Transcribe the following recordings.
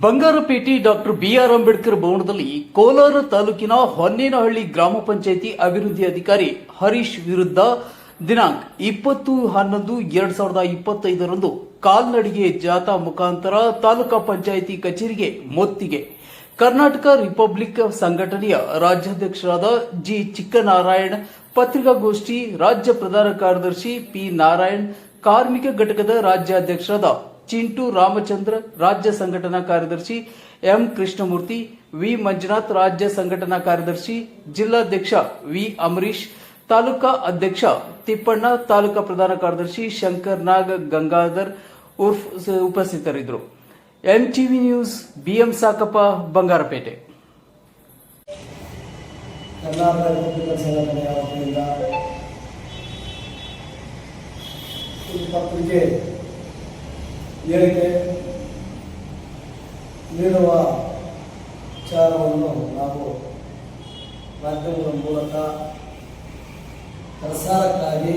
Bangarpet doctor B R Ambedkar ಭವನದಲ್ಲಿ ಕೋಲಾರ ತಾಲೂಕಿನ ಹೊನ್ನೇನಹಳ್ಳಿ ಗ್ರಾಮ ಪಂಚಾಯಿತಿ ಅಭಿವೃದ್ಧಿ ಅಧಿಕಾರಿ ಹರೀಶ್ ವಿರುದ್ಧ ದಿನಾಂಕ ಇಪ್ಪತ್ತು ಹನ್ನೊಂದು ಎರಡ್ ಸಾವಿರದ ಇಪ್ಪತ್ತೈದರಂದು ಕಾಲ್ನಡಿಗೆ ಜಾಥಾ ಮುಖಾಂತರ ತಾಲೂಕಾ ಪಂಚಾಯಿತಿ ಕಚೇರಿಗೆ ಮೊತ್ತಿಗೆ. ಕರ್ನಾಟಕ ರಿಪಬ್ಲಿಕ್ ಸಂಘಟನೆಯ ರಾಜ್ಯಾಧ್ಯಕ್ಷರಾದ ಜಿ ಚಿಕ್ಕನಾರಾಯಣ್, ಪತ್ರಿಕಾಗೋಷ್ಠಿ ರಾಜ್ಯ ಪ್ರಧಾನ ಕಾರ್ಯದರ್ಶಿ ಪಿ ನಾರಾಯಣ್, ಕಾರ್ಮಿಕ ಘಟಕದ ರಾಜ್ಯಾಧ್ಯಕ್ಷರಾದ ಚಿಂಟು ರಾಮಚಂದ್ರ ರಾಜ್ಯ ಸಂಘಟನಾ ಕಾರ್ಯದರ್ಶಿ ಎಂ ಕೃಷ್ಣಮೂರ್ತಿ, ವಿ ಮಂಜುನಾಥ್ ರಾಜ್ಯ ಸಂಘಟನಾ ಕಾರ್ಯದರ್ಶಿ, ಜಿಲ್ಲಾಧ್ಯಕ್ಷ ವಿ ಅಮರೀಶ್, ತಾಲೂಕಾ ಅಧ್ಯಕ್ಷ ತಿಪ್ಪಣ್ಣ, ತಾಲೂಕಾ ಪ್ರಧಾನ ಕಾರ್ಯದರ್ಶಿ ಶಂಕರ್ ನಾಗ್, ಗಂಗಾಧರ್ ಉರ್ಫ್ ಉಪಸ್ಥಿತರಿದ್ದರು. ಎಂಟಿವಿ ನ್ಯೂಸ್, ಬಿಎಂ ಸಾಕಪ್ಪ, ಬಂಗಾರಪೇಟೆ. ಕರ್ನಾಟಕ ರಿಪಬ್ಲಿಕನ್ ಸಂಘಟನೆಯ ವತಿಯಿಂದ ಈ ಪತ್ರಿಕೆ ಹೇಳಿಕೆ ನೀಡುವ ವಿಚಾರವನ್ನು ನಾವು ಮಾಧ್ಯಮಗಳ ಮೂಲಕ ಪ್ರಸಾರಕ್ಕಾಗಿ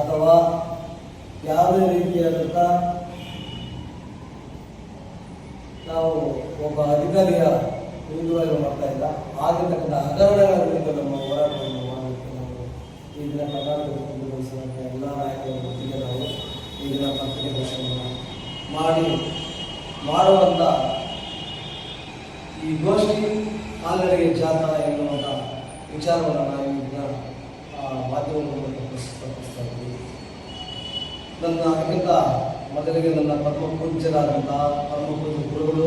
ಅಥವಾ ಯಾವುದೇ ರೀತಿಯಾದಂಥ ನಾವು ಒಬ್ಬ ಅಧಿಕಾರಿಯ ವಿರುದ್ಧವಾಗಿ ಮಾಡ್ತಾ ಇಲ್ಲ. ಆಗಿರ್ತಕ್ಕಂಥ ಹಗರಣಗಳ ವಿರುದ್ಧ ನಮ್ಮ ಹೋರಾಟವನ್ನು ಮಾಡಬೇಕು. ನಾವು ಈ ದಿನ ಕರ್ನಾಟಕ ಎಲ್ಲ ನಾಯಕರ ಒಟ್ಟಿಗೆ ನಾವು ದಿನ ಪತ್ರಿಕಾಗೋಷ್ಠಿಯನ್ನು ಮಾಡಿ ಮಾಡುವಂಥ ಈ ಗೋಷ್ಠಿ ಕಾಲ್ನಡಿಗೆ ಜಾಥಾ ಎನ್ನುವಂಥ ವಿಚಾರವನ್ನು ನಾವು ಈ ದಿನ ಆ, ಮಾಧ್ಯಮಗಳ ಮೂಲಕ ಪ್ರಸ್ತುತಪಡಿಸ್ತಾ ಇದ್ದೀವಿ. ನನ್ನ ಅದಕ್ಕಿಂತ ಮೊದಲಿಗೆ ನನ್ನ ಪರಮ ಪೂಜ್ಯರಾದಂತಹ ಪರಮ ಪೂಜ್ಯ ಗುರುಗಳು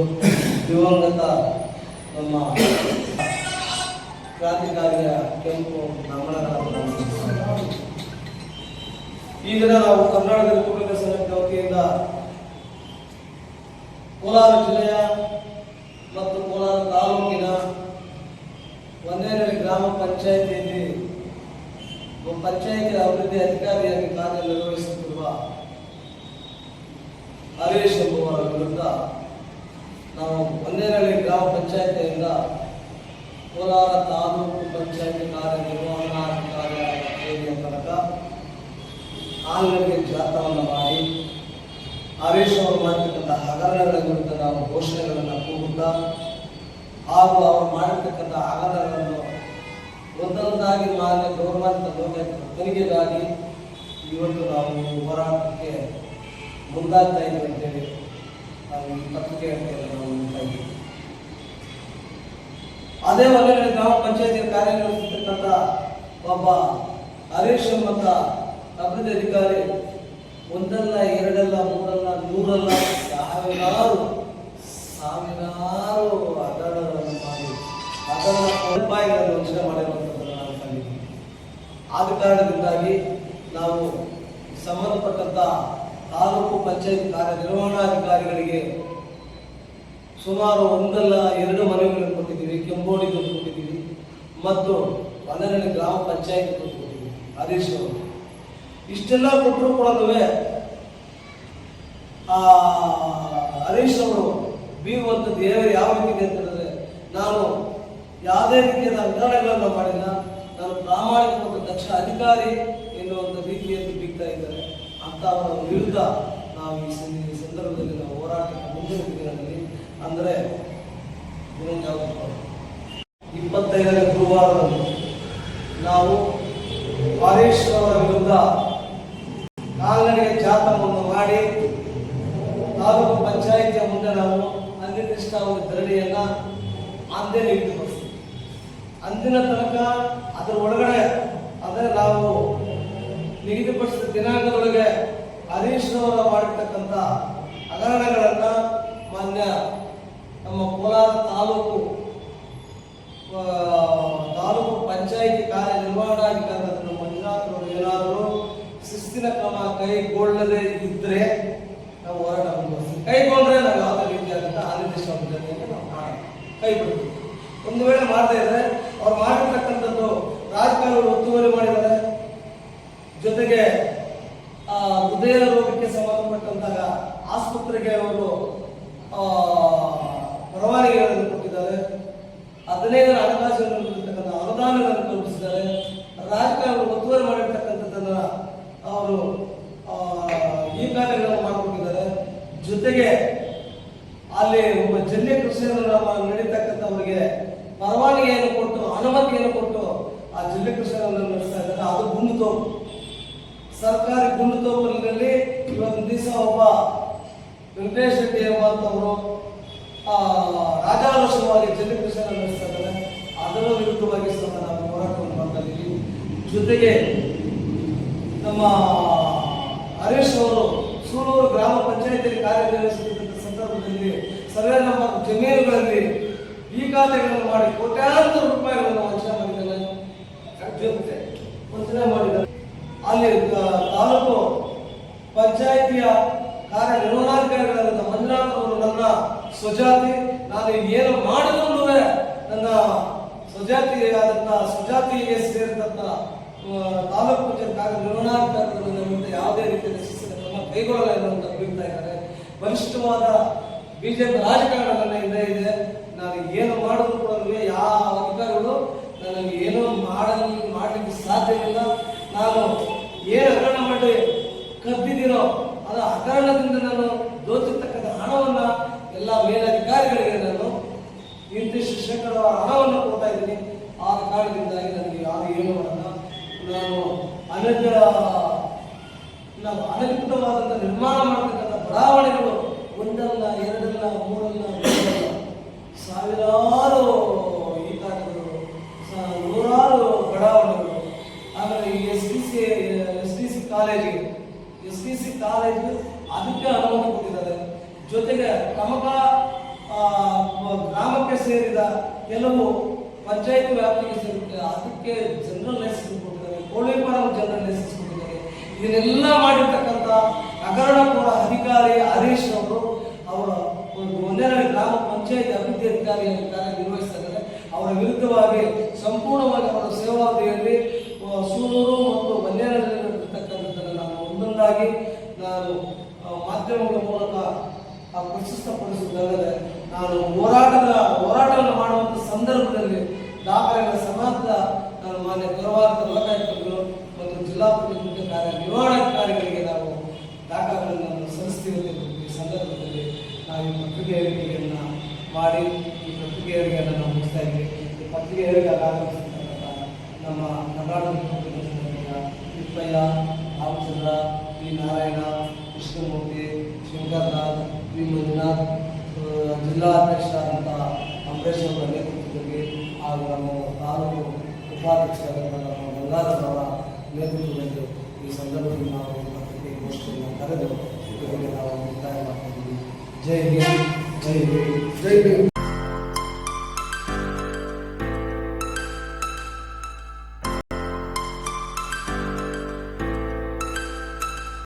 ದಿವಂಗತ ನಮ್ಮ ಕ್ರಾಂತಿಕಾರಿಯ ಕೆಂಪು ರಮಣರಾದ ಈ ದಿನ ನಾವು ಕರ್ನಾಟಕ ಕುಟುಂಬ ಸಂಘದ ವತಿಯಿಂದ ಕೋಲಾರ ಜಿಲ್ಲೆಯ ಮತ್ತು ಕೋಲಾರ ತಾಲೂಕಿನ ಒಂದೇನಹಳ್ಳಿ ಗ್ರಾಮ ಪಂಚಾಯಿತಿಯಲ್ಲಿ ಪಂಚಾಯಿತಿ ಅಭಿವೃದ್ಧಿ ಅಧಿಕಾರಿಯಾಗಿ ಕಾರ್ಯನಿರ್ವಹಿಸುತ್ತಿರುವ ಹರೀಶ್ ಎಂಬುವರ ವಿರುದ್ಧ ನಾವು ಒಂದೇನಹಳ್ಳಿ ಗ್ರಾಮ ಪಂಚಾಯಿತಿಯಿಂದ ಕೋಲಾರ ತಾಲೂಕು ಪಂಚಾಯಿತಿ ಕಾರ್ಯನಿರ್ವಹಣಾಧಿಕಾರಿಯ ಕಚೇರಿಯ ತನಕ ಆನ್ಲೈನ್ಗೆ ಜಾತವನ್ನು ಮಾಡಿ ಆವೇಶವನ್ನು ಮಾಡಿರ್ತಕ್ಕಂಥ ಹಗರಣಗಳ ವಿರುದ್ಧ ನಾವು ಘೋಷಣೆಗಳನ್ನು ಕೂಗುತ್ತಾ ಹಾಗೂ ಅವರು ಮಾಡಿರ್ತಕ್ಕಂಥ ಹಗರಣಗಳನ್ನು ಒಂದೊಂದಾಗಿ ಮಾನ್ಯ ಗೌರವಾನ್ವಿತ ಲೋಕಾಯುಕ್ತ ತನಿಖೆಗಾಗಿ ಇವತ್ತು ನಾವು ಹೋರಾಟಕ್ಕೆ ಮುಂದಾಗ್ತಾ ಇದ್ದೀವಿ ಅಂತೇಳಿ ನಾವು ಈ ಪತ್ರಿಕೆ ನಾವು ಅದೇ ವಲಯದಲ್ಲಿ ಗ್ರಾಮ ಪಂಚಾಯತಿ ಕಾರ್ಯನಿರ್ವಹಿಸತಕ್ಕಂಥ ಒಬ್ಬ ಹರೀಶ್ ಎಂಬಂತ ಅಭಿವೃದ್ಧಿ ಅಧಿಕಾರಿ, ಒಂದಲ್ಲ, ಎರಡಲ್ಲ, ಮೂರಲ್ಲ, ನೂರಲ್ಲ, ಸಾವಿರಾರು ಸಾವಿರಾರು ಹಗರಣಗಳನ್ನು ಮಾಡಿ ಅದರ ರೂಪಾಯಿಗಳನ್ನು ವಂಚನೆ ಮಾಡಿರುವಂಥದ್ದನ್ನು ನಾವು ಕಂಡಿದ್ದೀವಿ. ಆದ ಕಾರಣದಿಂದಾಗಿ ನಾವು ಸಂಬಂಧಪಟ್ಟಂಥ ತಾಲೂಕು ಪಂಚಾಯತ್ ಕಾರ್ಯನಿರ್ವಹಣಾಧಿಕಾರಿಗಳಿಗೆ ಸುಮಾರು ಒಂದಲ್ಲ, ಎರಡು ಮನವಿಗಳನ್ನು ಕೊಟ್ಟಿದ್ದೀವಿ, ಕೆಂಬೋಡಿಗೆ ಕೊಟ್ಟಿದ್ದೀವಿ, ಮತ್ತು ಒಂದರಲ್ಲಿ ಗ್ರಾಮ ಪಂಚಾಯತ್ ಕೊಟ್ಟಿದ್ದೀವಿ ಅವರು. ಇಷ್ಟೆಲ್ಲ ಕೊಟ್ಟರು ಕೂಡ ಆ, ಹರೀಶ್ ಅವರು ಬೀಗುವಂಥ ದೇವರು ಯಾವ ರೀತಿ ಅಂತ ಹೇಳಿದ್ರೆ, ನಾನು ಯಾವುದೇ ರೀತಿಯಾದ ಹಗರಣಗಳನ್ನು ಮಾಡಿಲ್ಲ. ನಾನು ಪ್ರಾಮಾಣಿಕ ಮತ್ತು ದಕ್ಷ ಅಧಿಕಾರಿ ಎನ್ನುವಂಥ ರೀತಿಯಲ್ಲಿ ಬೀಗ್ತಾ ಇದ್ದಾರೆ. ಅಂತವರ ವಿರುದ್ಧ ನಾವು ಈ ಸಂದರ್ಭದಲ್ಲಿ ನಾವು ಹೋರಾಟಕ್ಕೆ ಮುಂದಿನ ದಿನಗಳಲ್ಲಿ ಅಂದರೆ? ಇಪ್ಪತ್ತೈದನೇ ಗುರುವಾರದಂದು ನಾವು ಹರೀಶ್ ಅವರ ವಿರುದ್ಧ ಕಾಲ್ನಡಿಗೆ ಜಾಥಾವನ್ನು ಮಾಡಿ ತಾಲೂಕು ಪಂಚಾಯಿತಿಯ ಮುಂದೆ ನಾವು ಅನಿರ್ದಿಷ್ಟಾವಧಿ ಧರಣಿಯನ್ನ ಅಂದೇ ನಿಗದಿಪಡಿಸ್ತೀವಿ ಅಂದಿನ ತನಕ ಅದರ ಒಳಗಡೆ ಅದೇ ನಾವು ನಿಗದಿಪಡಿಸಿದ ದಿನಾಂಕದೊಳಗೆ ಹರೀಶ್ ಅವರ ಮಾಡಿರ್ತಕ್ಕಂಥ ಹಗರಣಗಳನ್ನ ಮಾನ್ಯ ನಮ್ಮ ಕೋಲಾರ ತಾಲೂಕು ಆ, ತಾಲೂಕು ಪಂಚಾಯಿತಿ ಕಾರ್ಯನಿರ್ವಹಣಾಧಿಕಾರಿಯಾದ ನಮ್ಮ ಮಂಜುನಾಥ್ ಅವರು ಏನಾದರೂ ಶಿಸ್ತಿನ ಕ್ರಮ ಕೈಗೊಳ್ಳದೆ ಇದ್ರೆ ನಾವು ಹೋರಾಟ ಮುಂದುವರಿಸ್ತೀವಿ ಕೈಗೊಂಡ್ರೆ ನಾವು ಯಾವುದೇ ರೀತಿಯಾದಂಥ ಅನಿರ್ದಿಷ್ಟವಾದ ಜೊತೆಗೆ ನಾವು ಮಾಡೋಣ ಕೈ ಒಂದು ವೇಳೆ ಮಾಡದೇ ಇದ್ರೆ ಅವ್ರು ಮಾಡಿರ್ತಕ್ಕಂಥದ್ದು ರಾಜಕಾರಣ ಒತ್ತುವರಿ ಮಾಡಿದ್ದಾರೆ. ಜೊತೆಗೆ ಹೃದಯ ರೋಗಕ್ಕೆ ಸಂಬಂಧಪಟ್ಟಂತಹ ಆಸ್ಪತ್ರೆಗೆ ಅವರು ಪರವಾನಗಿಗಳನ್ನು ಕೊಟ್ಟಿದ್ದಾರೆ. ಹದಿನೈದರ ಹಣಕಾಸಿನ ಇರ್ತಕ್ಕಂಥ ಅನುದಾನಗಳನ್ನು ಕಲ್ಪಿಸಿದ್ದಾರೆ ರಾಜಕಾರಣ ಒತ್ತುವರಿ ಮಾಡಿರ್ತಕ್ಕಂಥದ್ದನ್ನ ಅವರು ಈ ಕಾರ್ಯಗಳನ್ನು ಮಾಡಿಕೊಂಡಿದ್ದಾರೆ ಜೊತೆಗೆ ಅಲ್ಲಿ ಒಬ್ಬ ಜನ್ಯ ನಮ್ಮ ನಡೀತಕ್ಕಂಥವ್ರಿಗೆ ಪರವಾನಗಿಯನ್ನು ಕೊಟ್ಟು ಅನುಮತಿಯನ್ನು ಕೊಟ್ಟು ಆ ಜಿಲ್ಲೆ ಕೃಷ್ಣ ನಡೆಸ್ತಾ ಇದ್ದಾರೆ. ಅದು ಗುಂಡು ಗುಂಡುತೋಪು ಸರ್ಕಾರಿ ಗುಂಡು ಗುಂಡುತೋಪಿನಲ್ಲಿ ಇವತ್ತು ದಿವಸ ಒಬ್ಬ ವೆಂಕಟೇಶ್ ರೆಡ್ಡಿ ಎಂಬಂತವರು ಆ, ಜಿಲ್ಲೆ ಕೃಷ್ಣ ನಡೆಸ್ತಾ ಇದ್ದಾರೆ. ಅದರ ವಿರುದ್ಧವಾಗಿ ಸಹ ನಾವು ಹೋರಾಟವನ್ನು ಮಾಡ್ತಾ ಜೊತೆಗೆ ನಮ್ಮ ಹರೀಶ್ ಅವರು ಸೂಲೂರು ಗ್ರಾಮ ಪಂಚಾಯತಿಯಲ್ಲಿ ಸಂದರ್ಭದಲ್ಲಿ ಸರ್ವೆ ನಮ್ಮ ಜಮೀನುಗಳಲ್ಲಿ ಈ ಖಾತೆಗಳನ್ನು ಮಾಡಿ ಕೋಟ್ಯಾಂತರ ರೂಪಾಯಿಗಳನ್ನು ವಂಚನೆ ಮಾಡಿದ್ದಾರೆ ಜೊತೆ ವಂಚನೆ ಮಾಡಿದ್ದಾರೆ. ಅಲ್ಲಿ ತಾಲೂಕು ಪಂಚಾಯಿತಿಯ ಕಾರ್ಯನಿರ್ವಹಣಾಧಿಕಾರಿಗಳಾದ ಮಂಜುನಾಥ್ ಅವರು ನನ್ನ ಸ್ವಜಾತಿ. ನಾನು ಏನು ಮಾಡಿದ್ರು ನನ್ನ ಸ್ವಜಾತಿಯಾದಂಥ ಸ್ವಜಾತಿಗೆ ಸೇರಿದಂಥ ತಾಲೂಕು ಪಂಚಾಯತ್ ಕಾರ್ಯನಿರ್ವಹಣಾಧಿಕಾರಿಗಳು ಯಾವುದೇ ರೀತಿಯಲ್ಲಿ ಶಿಸ್ತಿನ ಕ್ರಮ ಕೈಗೊಳ್ಳಲ್ಲ ಎನ್ನುವಂತ ಬೀಳ್ತಾ ಇದ್ದಾರೆ. ಬಲಿಷ್ಠವಾದ ಬಿಜೆಪಿ ರಾಜಕಾರಣ ನನ್ನ ಹಿಂದೆ ಇದೆ. ನಾನು ಏನು ಮಾಡಿದ್ರು ಕೂಡ ಯಾವ ಅಧಿಕಾರಿಗಳು ನನಗೆ ಏನೂ ಮಾಡಲಿ, ಮಾಡಲಿಕ್ಕೆ ಸಾಧ್ಯವಿಲ್ಲ ನಾನು ಏನು ಹಗರಣ ಮಾಡಿ ಕದ್ದಿದ್ದೀರೋ ಅದು ಹಗರಣದಿಂದ ನಾನು ದೋಚಿರ್ತಕ್ಕಂಥ ಹಣವನ್ನ ಎಲ್ಲ ಮೇಲಧಿಕಾರಿಗಳಿಗೆ ನಾನು ಇಂತಿಷ್ಟು ಶೇಕಡ ಹಣವನ್ನು ಕೊಡ್ತಾ ಇದ್ದೀನಿ. ಆ ಕಾರಣದಿಂದಾಗಿ ನನಗೆ ಯಾರು ಏನು ಮಾಡಲ್ಲ. ನಾನು ಅನಧಿಕೃತವಾದಂಥ ನಿರ್ಮಾಣ ಮಾಡತಕ್ಕಂಥ ಬಡಾವಣೆಗಳು ಒಂದಲ್ಲ, ಎರಡಲ್ಲ, ಮೂರಲ್ಲ ಸಾವಿರಾರು ಈತಾಕರು ನೂರಾರು ಬಡಾವಣೆಗಳು. ಆಮೇಲೆ ಈ S D C, S D C ಕಾಲೇಜಿಗೆ ಎಸ್ ಡಿ ಸಿ ಕಾಲೇಜು ಅದಕ್ಕೆ ಅನುಮತಿ ಕೊಟ್ಟಿದ್ದಾರೆ. ಜೊತೆಗೆ ಪ್ರಮುಖ ಗ್ರಾಮಕ್ಕೆ ಸೇರಿದ ಕೆಲವು ಪಂಚಾಯತ್ ವ್ಯಾಪ್ತಿಗೆ ಸೇರುತ್ತೆ ಅದಕ್ಕೆ ಜನರಲ್ ಲೈಸೆನ್ಸ್ ಕೊಟ್ಟಿದ್ದಾರೆ. ಕೋಳಿ ಫಾರಂ ಜನರಲ್ ಲೈಸೆನ್ಸ್ ಕೊಟ್ಟಿದ್ದಾರೆ. ಇದನ್ನೆಲ್ಲ ಮಾಡಿರ್ತಕ್ಕಂಥ ಹಗರಣಕೋರ ಅಧಿಕಾರಿ ಹರೀಶ್ ಅವರ ಒಂದು ಒಂದನೇ ಗ್ರಾಮ ಪಂಚಾಯತ್ ಅಭಿವೃದ್ಧಿ ಅಧಿಕಾರಿಯಾಗಿ ಕಾರ್ಯನಿರ್ವಹಿಸ್ತಾ ಇದ್ದಾರೆ ಅವರ ವಿರುದ್ಧವಾಗಿ ಸಂಪೂರ್ಣವಾಗಿ ಅವರ ಸೇವಾವಧಿಯಲ್ಲಿ ಆ, ಸೂಲೂರು ಮತ್ತು ಮಲ್ಯಾಣದಲ್ಲಿರತಕ್ಕಂಥದ್ದನ್ನು ನಾನು ಒಂದೊಂದಾಗಿ ನಾನು ಮಾಧ್ಯಮಗಳ ಮೂಲಕ ಪ್ರಶಸ್ತಪಡಿಸುವುದಲ್ಲದೆ ನಾನು ಹೋರಾಟದ ಹೋರಾಟವನ್ನು ಮಾಡುವಂಥ ಸಂದರ್ಭದಲ್ಲಿ ದಾಖಲೆಗಳ ಸಮಾಜದ ನಾನು ಮಾನ್ಯ ಗೌರವಾರ್ಥ ಲೋಕಾಯುಕ್ತರು ಮತ್ತು ಜಿಲ್ಲಾ ಪ್ರತಿನಿಧಿ ಕಾರ್ಯ ನಿರ್ವಹಣಾಧಿಕಾರಿಗಳಿಗೆ ನಾವು ದಾಖಲೆಗಳನ್ನು ಸಲ್ಲಿಸ್ತೀವಿ ಈ ಸಂದರ್ಭದಲ್ಲಿ ನಾವು ಈ ಪತ್ರಿಕೆ ಮಾಡಿ ಈ ಪತ್ರಿಕೆಯರಿಗೆಲ್ಲ ನಾವು ಮುಗಿಸ್ತಾ ಇದ್ದೀವಿ. ಈ ಪತ್ರಿಕೆಯರಿಗೆ ಆಗಮಿಸಿರ್ತಕ್ಕಂಥ ನಮ್ಮ ಕರ್ನಾಟಕ ತಿಪ್ಪಯ್ಯ, ರಾಮಚಂದ್ರ, ವಿ ನಾರಾಯಣ, ಕೃಷ್ಣಮೂರ್ತಿ ಶಂಕರ್ನಾಥ್ ವಿ ಮಂಜುನಾಥ್ ಅಧ್ಯಕ್ಷರಾದಂಥ ಅಂಬರೀಶ್ ಅವರ ನೇತೃತ್ವದಲ್ಲಿ ಹಾಗೂ ನಮ್ಮ ತಾಲೂಕು ಉಪಾಧ್ಯಕ್ಷರಾದಂಥ ನಮ್ಮ ಗಂಗಾಧರ ಅವರ ನೇತೃತ್ವದಲ್ಲಿ ಈ ಸಂದರ್ಭದಲ್ಲಿ ನಾವು ಪತ್ರಿಕೆ ಗೋಷ್ಠಿಯನ್ನು ಕರೆದು ಇದಕ್ಕೆ ನಾವು ಮುಕ್ತಾಯ ಮಾಡ್ತಿದ್ದೀವಿ ಜೈ ಹಿಂದ್ ಜೈ ಹಿಂದ್ ಜೈ ಭೀಮ್